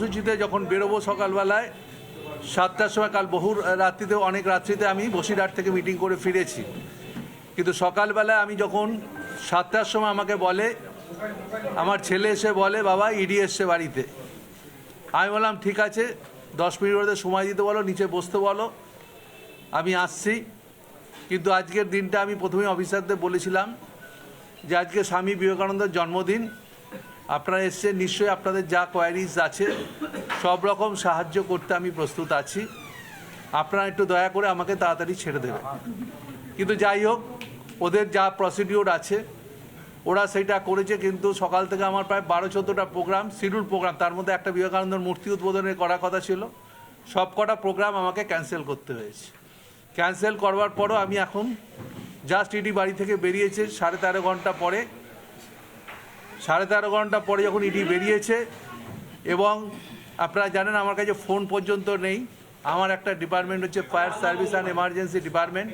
সূচিতে যখন বেরোবো সকালবেলায়, সাতটার সময় কাল বহু রাত্রিতে, অনেক রাত্রিতে আমি বসিরহাট থেকে মিটিং করে ফিরেছি। কিন্তু সকালবেলায় আমি যখন সাতটার সময় আমাকে বলে, আমার ছেলে এসে বলে, বাবা, ইডি এসছে বাড়িতে। আমি বললাম, ঠিক আছে, দশ মিনিট ওদের সময় দিতে বলো, নিচে বসতে বলো। আমি আসছি। কিন্তু আজকের দিনটা আমি প্রথমে অফিসারদের বলেছিলাম যে, আজকে স্বামী বিবেকানন্দের জন্মদিন। আপনারা এসছেন, নিশ্চয়ই আপনাদের যা কোয়ারিজ আছে, সব রকম সাহায্য করতে আমি প্রস্তুত আছি। আপনারা একটু দয়া করে আমাকে তাড়াতাড়ি ছেড়ে দেবেন। কিন্তু যাই হোক, ওদের যা প্রসিডিওর আছে, ওরা সেটা করেছে, কিন্তু সকাল থেকে আমার প্রায় বারো চোদ্দোটা প্রোগ্রাম শিডিউল প্রোগ্রাম তার মধ্যে একটা বিবেকানন্দর মূর্তি উদ্বোধনের করার কথা ছিল। সব কটা প্রোগ্রাম আমাকে ক্যান্সেল করতে হয়েছে। ক্যান্সেল করবার পরও আমি এখন জাস্ট ইডি বাড়ি থেকে বেরিয়েছে, সাড়ে তেরো ঘণ্টা পরে। সাড়ে তেরো ঘণ্টা পরে যখন ইডি বেরিয়েছে, এবং আপনারা জানেন আমার কাছে ফোন পর্যন্ত নেই, আমার একটা ডিপার্টমেন্ট হচ্ছে fire service and emergency department,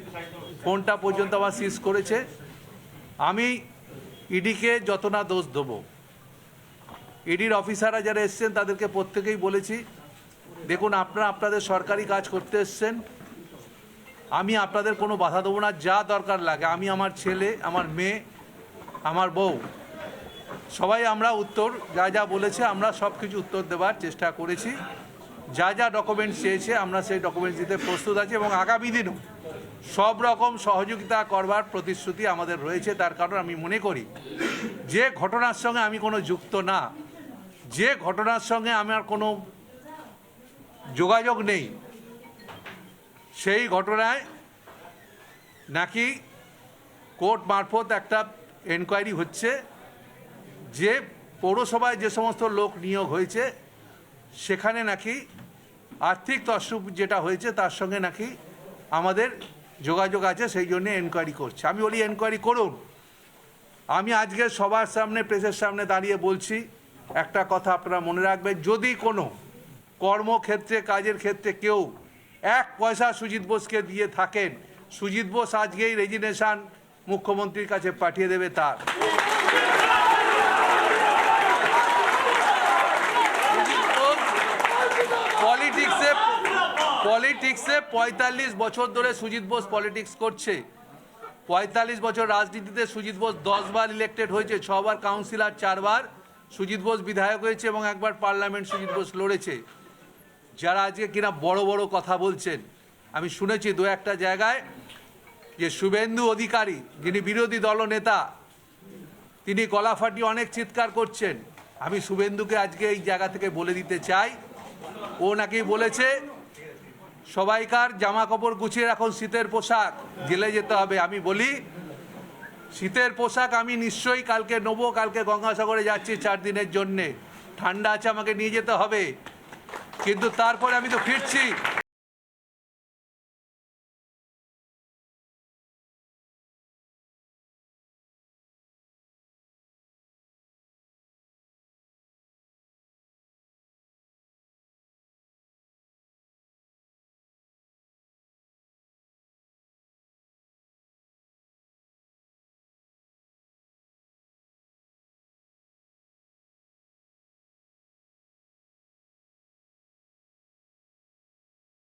ফোনটা পর্যন্ত আমার সিজ করেছে। আমি ইডিকে যত না দোষ দেবো, ইডির অফিসাররা যারা এসছেন তাদেরকে প্রত্যেকেই বলেছি, দেখুন আপনারা আপনাদের সরকারি কাজ করতে এসছেন, আমি আপনাদের কোনো বাধা দেবো না, যা দরকার লাগে, আমি আমার ছেলে, আমার মেয়ে, আমার বউ সবাই আমরা উত্তর, যা যা বলেছে আমরা সব কিছু উত্তর দেওয়ার চেষ্টা করেছি। যা যা ডকুমেন্টস চেয়েছে আমরা সেই ডকুমেন্টস দিতে প্রস্তুত আছি এবং আগামী দিনও সব রকম সহযোগিতা করবার প্রতিশ্রুতি আমাদের রয়েছে, তার কারণ আমি মনে করি যে ঘটনার সঙ্গে আমি কোনো যুক্ত না, যে ঘটনার সঙ্গে আমার কোনো যোগাযোগ নেই, সেই ঘটনায় নাকি কোর্ট মারফত একটা এনকোয়ারি হচ্ছে। যে পৌরসভায় যে সমস্ত লোক নিয়োগ হয়েছে, সেখানে নাকি আর্থিক তসরূপ যেটা হয়েছে, তার সঙ্গে নাকি আমাদের যোগাযোগ আছে, সেই জন্য এনকোয়ারি করছে। আমি বলি এনকোয়ারি করুন। আমি আজকে সবার সামনে প্রেসের সামনে দাঁড়িয়ে বলছি, একটা কথা আপনারা মনে রাখবেন, যদি কোনো কর্মক্ষেত্রে, কাজের ক্ষেত্রে কেউ এক পয়সা সুজিত বোসকে দিয়ে থাকেন, সুজিত বোস আজকেই রেজিনেশন মুখ্যমন্ত্রীর কাছে পাঠিয়ে দেবে তার পলিটিক্সে পলিটিক্সে পঁয়তাল্লিশ বছর ধরে সুজিত বোস পলিটিক্স করছে। পঁয়তাল্লিশ বছর রাজনীতিতে সুজিত বোস দশবার ইলেক্টেড হয়েছে, ছবার কাউন্সিলর চারবার সুজিত বোস বিধায়ক হয়েছে এবং একবার পার্লামেন্ট সুজিত বোস লড়েছে। যারা আজকে কিনা বড় বড় কথা বলছেন, আমি শুনেছি দু একটা জায়গায় যে শুভেন্দু অধিকারী, যিনি বিরোধী দলনেতা তিনি গলা ফাটিয়ে অনেক চিৎকার করছেন। আমি শুভেন্দুকে আজকে এই জায়গা থেকে বলে দিতে চাই। ও নাকি বলেছে সবাইকার জামা কাপড় গুছিয়ে রাখুন, শীতের পোশাক। জেলে যেতে হবে। আমি বলি, শীতের পোশাক আমি নিশ্চয়ই কালকে নেব, কালকে গঙ্গাসাগরে যাচ্ছি চার দিনের জন্যে। ঠান্ডা আছে, আমাকে নিয়ে যেতে হবে। কিন্তু তারপরে আমি তো ফিরছি।